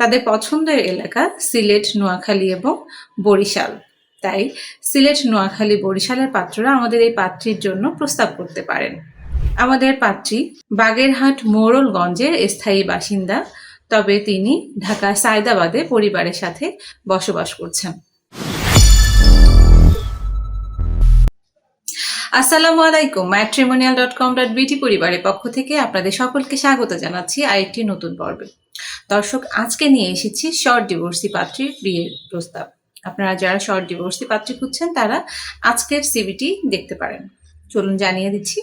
তাদের পছন্দের এলাকা সিলেট, নোয়াখালী এবং বরিশাল। তাই সিলেট, নোয়াখালী, বরিশালের পাত্ররা আমাদের এই পাত্রীর জন্য প্রস্তাব করতে পারেন। আমাদের পাত্রী বাগেরহাট মোরলগঞ্জের স্থায়ী বাসিন্দা, তবে তিনি ঢাকা সায়দাবাদে পরিবারের সাথে বসবাস করছেন। আসসালামু আলাইকুম। ম্যাট্রিমোনিয়াল ডট কম ডট বিটি পরিবারের পক্ষ থেকে আপনাদের সকলকে স্বাগত জানাচ্ছি আরেকটি নতুন পর্বে। দর্শক, আজকে নিয়ে এসেছি শর্ট ডিভোর্সি পাত্রীর বিয়ের প্রস্তাব। আপনারা যারা শর্ট ডিভোর্সি পাত্রী খুঁজছেন, তারা আজকের সিবিটি দেখতে পারেন। চলুন জানিয়ে দিচ্ছি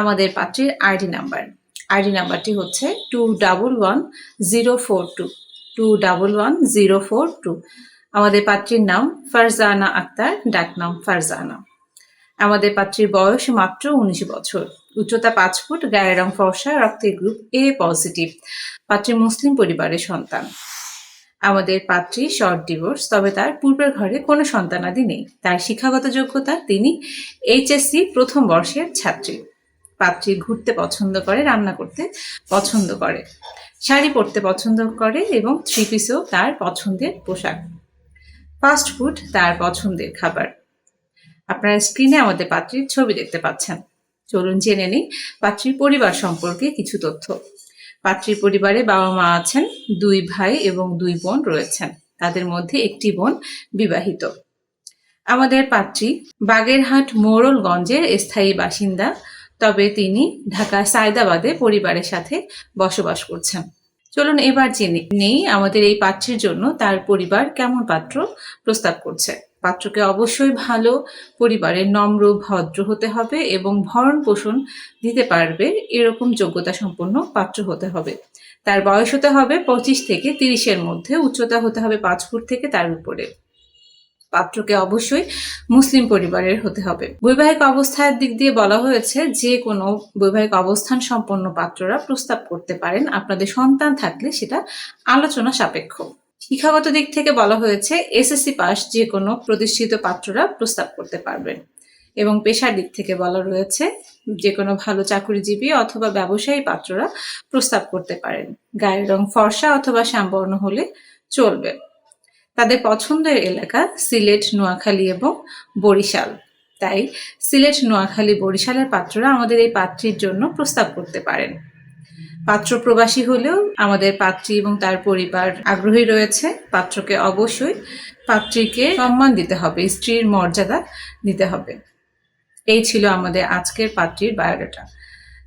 আমাদের পাত্রীর আইডি নাম্বার আইডি নাম্বারটি হচ্ছে two double one zero four two two double one zero four two আমাদের পাত্রীর নাম ফারজানা আক্তার, ডাকনাম ফারজানা। আমাদের পাত্রীর বয়স মাত্র উনিশ বছর। উচ্চতা পাঁচ ফুট, গায়ের রং ফর্সা, রক্তের গ্রুপ এ পজিটিভ পাত্রী মুসলিম পরিবারের সন্তান। আমাদের পাত্রী শর্ট ডিভোর্স তবে তার পূর্বের ঘরে কোনো সন্তানাদি নেই। তার শিক্ষাগত যোগ্যতা, তিনি এইচএসসি প্রথম বর্ষের ছাত্রী। পাত্রী ঘুরতে পছন্দ করে, রান্না করতে পছন্দ করে। শাড়ি পরতে পছন্দ করে এবং থ্রি পিসও তার পছন্দের পোশাক। ফাস্ট ফুড তার পছন্দের খাবার। আপনারা স্ক্রিনে আমাদের পাত্রীর ছবি দেখতে পাচ্ছেন। চলুন জেনে নিই পাত্রীর পরিবার সম্পর্কে কিছু তথ্য। পাত্রীর পরিবারে বাবা মা আছেন, দুই ভাই এবং দুই বোন রয়েছেন। তাদের মধ্যে একটি বোন বিবাহিত। আমাদের পাত্রী বাগেরহাট মোরলগঞ্জের স্থায়ী বাসিন্দা, তবে তিনি ঢাকা সায়দাবাদে পরিবারের সাথে বসবাস করছেন। চলুন এবার জেনে নেই আমাদের এই পাত্রীর জন্য তার পরিবার কেমন পাত্র প্রস্তাব করছে। পাত্রকে অবশ্যই ভালো পরিবারের নম্র, ভদ্র হতে হবে এবং ভরণ পোষণ দিতে পারবে, এরকম যোগ্যতা সম্পন্ন পাত্র হতে হবে। তার বয়স হতে হবে পঁচিশ থেকে তিরিশের মধ্যে, উচ্চতা হতে হবে পাঁচ ফুট থেকে তার উপরে। পাত্রকে অবশ্যই মুসলিম পরিবারের হতে হবে। বৈবাহিক অবস্থার দিক দিয়ে বলা হয়েছে, যে কোনো বৈবাহিক অবস্থান সম্পন্ন পাত্ররা প্রস্তাব করতে পারেন। আপনাদের সন্তান থাকলে সেটা আলোচনা সাপেক্ষ। শিক্ষাগত দিক থেকে বলা হয়েছে, এসএসসি পাস যে কোনো প্রতিষ্ঠিত পাত্ররা প্রস্তাব করতে পারবেন। এবং পেশার দিক থেকে বলা রয়েছে যে কোনো ভালো চাকরিজীবী অথবা ব্যবসায়ী পাত্ররা প্রস্তাব করতে পারেন। গায়ের রং ফর্সা অথবা শ্যামবর্ণ হলে চলবে। তাদের পছন্দের এলাকা সিলেট, নোয়াখালী এবং বরিশাল। তাই সিলেট, নোয়াখালী, বরিশালের পাত্ররা আমাদের এই পাত্রীর জন্য প্রস্তাব করতে পারেন। পাত্র প্রবাসী হলেও আমাদের পাত্রী এবং তার পরিবার আগ্রহী রয়েছে। পাত্রকে অবশ্যই পাত্রীকে সম্মান দিতে হবে, স্ত্রীর মর্যাদা দিতে হবে। এই ছিল আমাদের আজকের পাত্রীর বায়োডাটা।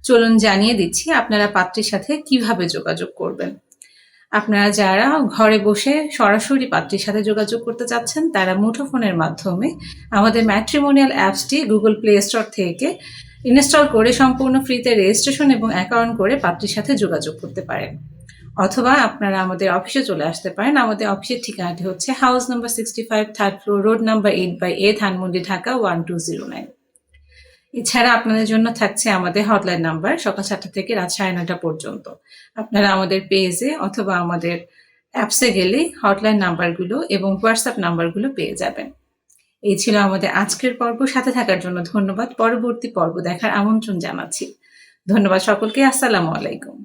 চলুন জানিয়ে দিচ্ছি আপনারা পাত্রীর সাথে কীভাবে যোগাযোগ করবেন। আপনারা যারা ঘরে বসে সরাসরি পাত্রীর সাথে যোগাযোগ করতে চাচ্ছেন, তারা মুঠোফোনের মাধ্যমে আমাদের ম্যাট্রিমোনিয়াল অ্যাপসটি গুগল প্লে স্টোর থেকে ইনস্টল করে সম্পূর্ণ ফ্রিতে রেজিস্ট্রেশন এবং অ্যাকাউন্ট করে পাত্রীর সাথে যোগাযোগ করতে পারেন। অথবা আপনারা আমাদের অফিসে চলে আসতে পারেন। আমাদের অফিসের ঠিকানাটি হচ্ছে house number sixty five, third floor, road number eight by A, Dhanmondi, Dhaka, one two zero nine. এছাড়া আপনাদের জন্য থাকছে আমাদের হটলাইন নাম্বার সকাল সাতটা থেকে রাত সাড়ে নটা পর্যন্ত। আপনারা আমাদের পেজে অথবা আমাদের অ্যাপসে গেলে হটলাইন নাম্বারগুলো এবং হোয়াটসঅ্যাপ নাম্বারগুলো পেয়ে যাবেন। এই ছিল আমাদের আজকের পর্ব। সাথে থাকার জন্য ধন্যবাদ। পরবর্তী পর্ব দেখার আমন্ত্রণ জানাচ্ছি। ধন্যবাদ সকলকে। আসসালামু আলাইকুম।